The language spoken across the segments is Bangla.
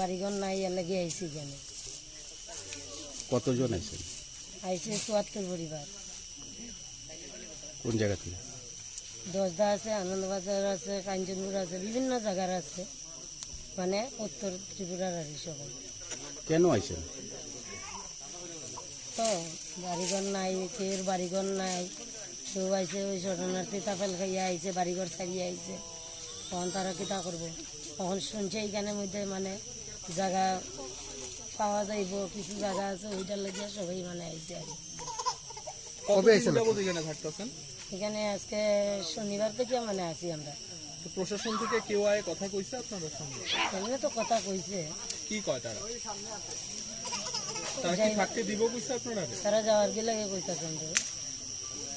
বাড়িঘর নাই এর লাগে আইছি এখানে কতজন আছেন আইছে চুয়াত্তর পরিবার। কোন জায়গা থেকে? দশদা আছে আনন্দবাজার আছে কাঞ্চনপুর আছে বিভিন্ন জায়গার আছে। মানে উত্তর ত্রিপুরার আর সবাই কেন আইছেন? তো বাড়িঘর নাই কেউর বাড়িঘর নাই। কেউ আইছে ওই শরণার্থী তাপেল খাইয়া আইছে বাড়িঘর ছাড়িয়ে আইছে। তখন তারা কিতা করব। তখন শুনছে এইখানে মধ্যে মানে জায়গা পাওয়া যাইব কিছু জায়গা আছে ওইটার লাগিয়া সবাই মানে আইছে আর কবে এখানে এখানে আজকে শনিবার থেকে মানে আছি আমরা। প্রশাসন থেকে কেউ আয় কথা কইছে আপনাদের সঙ্গে? এমনি তো কথা কইছে। কি কয় তারা? তারা কি থাকতে দিব কইছে আপনারা? তারা যাওয়ার কি লাগে কইতাছেন তো?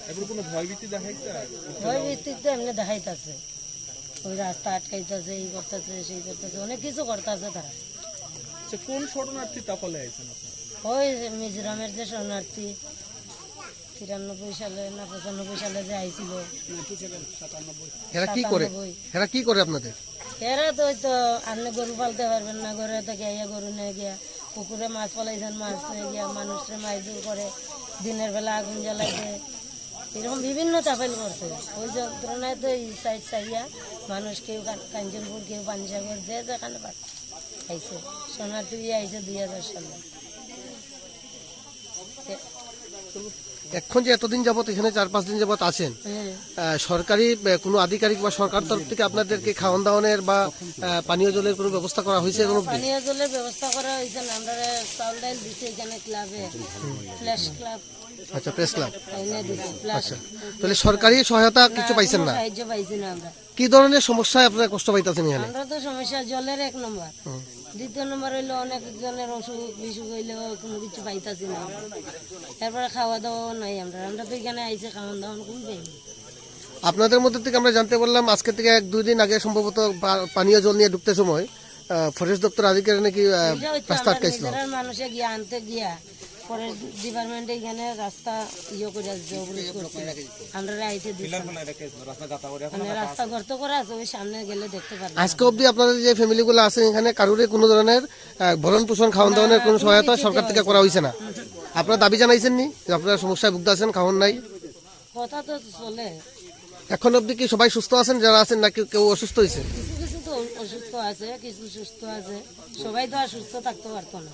এবার কোনো ভয়ভীতি দেখাইছে ভয় ভিত্তিতে এমনি দেখাইতাছে। ওই রাস্তা আটকাইতেছে এই করতেছে সেই করতেছে অনেক কিছু করতেছে তারা। আচ্ছা কোন শরণার্থী তাফলে আইছেন ওই মিজোরামের যে শরণার্থী তিরানব্বই সালে না পঁচানব্বই সালে যে আইছিল। এরা কি করে? এরা কি করে আপনাদের? এরা তো তো আপনি গরু পালতে পারবেন না গরু নিয়ে গিয়া পুকুরে মাছ পালাইছেন মাছ নিয়ে গিয়া মানুষের মাইজুর করে দিনের বেলা আগুন জ্বালাই দেয় এরকম বিভিন্ন চাপেল করছে। ওই যন্ত্রণায় তো এই সাইড সাইয়া মানুষ কেউ কাঞ্চনপুর, কেউ পাঞ্জাগর যে যেখানে পাচ্ছে। আইসে সোনার তুই আইসে দুই হাজার সালে। এখন যে এতদিন যাবত এখানে চার পাঁচ দিন যাবত আছেন সরকারি কোনো আধিকারিক বা সরকার তরফ থেকে আপনাদেরকে খাওয়ান দাওয়ানের বা পানীয় জলের কোনো ব্যবস্থা করা হয়েছে এখন পানীয় জলের ব্যবস্থা করা হয়েছে আমরা চাউল ডাইল দিছে এখানে ক্লাবে। Flash club. আচ্ছা প্রেস ক্লাব। আচ্ছা তাহলে সরকারি সহায়তা কিছু পাইছেন না? সাহায্য পাইছি না আমরা। কি ধরনের সমস্যায় আপনারা কষ্ট পাইতেছেন এখানে? আমরা তো সমস্যা জলের এক নম্বর। দ্বিতীয় নম্বর হইল অনেক জনের অসুখ বিসুখ হইলেও কোনো কিছু পাইতাছি না তারপরে খাওয়া দাওয়াও নাই আমরা। আমরা তো এখানে আইসে খাওয়ান দাওয়ান খুবই পাই আপনাদের মধ্যে থেকে আমরা জানতে পারলাম আজকে থেকে এক দুই দিন আগে সম্ভবত পানীয় জল নিয়ে ঢুকতে সময় ফরেস্ট দপ্তর আধিকারিক নাকি রাস্তা আটকাইছিল। মানুষে গিয়া আনতে গিয়া পরে ডিপার্টমেন্টে এখানে রাস্তা ইয়ে করে আসছে অবরোধ করছে। আমরা আইতে মানে রাস্তা গর্ত করা আছে ওই সামনে গেলে দেখতে পারবেন। আজকে অবধি আপনাদের যে ফ্যামিলিগুলো আছেন এখানে কারোরই কোনো ধরনের ভরণ পোষণ খাওয়ান দাওয়ানের কোনো সহায়তা সরকার থেকে করা হয়েছে না। আপনারা দাবি জানাইছেন নি যে আপনারা সমস্যায় ভুগতে আছেন খাওয়ান নাই? কথা তো চলে। এখন অবধি কি সবাই সুস্থ আছেন যারা আছেন নাকি কেউ অসুস্থ হয়েছে অসুস্থ আছে কিছু সুস্থ আছে সবাই তো আর সুস্থ থাকতে পারতো না।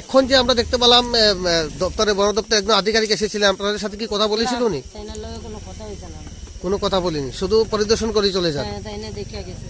এখন যে আমরা দেখতে পেলাম দপ্তরে বড় দপ্তরে একজন আধিকারিক এসেছিলেন আপনাদের সাথে কি কথা বলেছিল উনি? কোনো কথা কোনো কথা বলিনি শুধু পরিদর্শন করে চলে যান। হ্যাঁ, তাই না দেখে গেছে।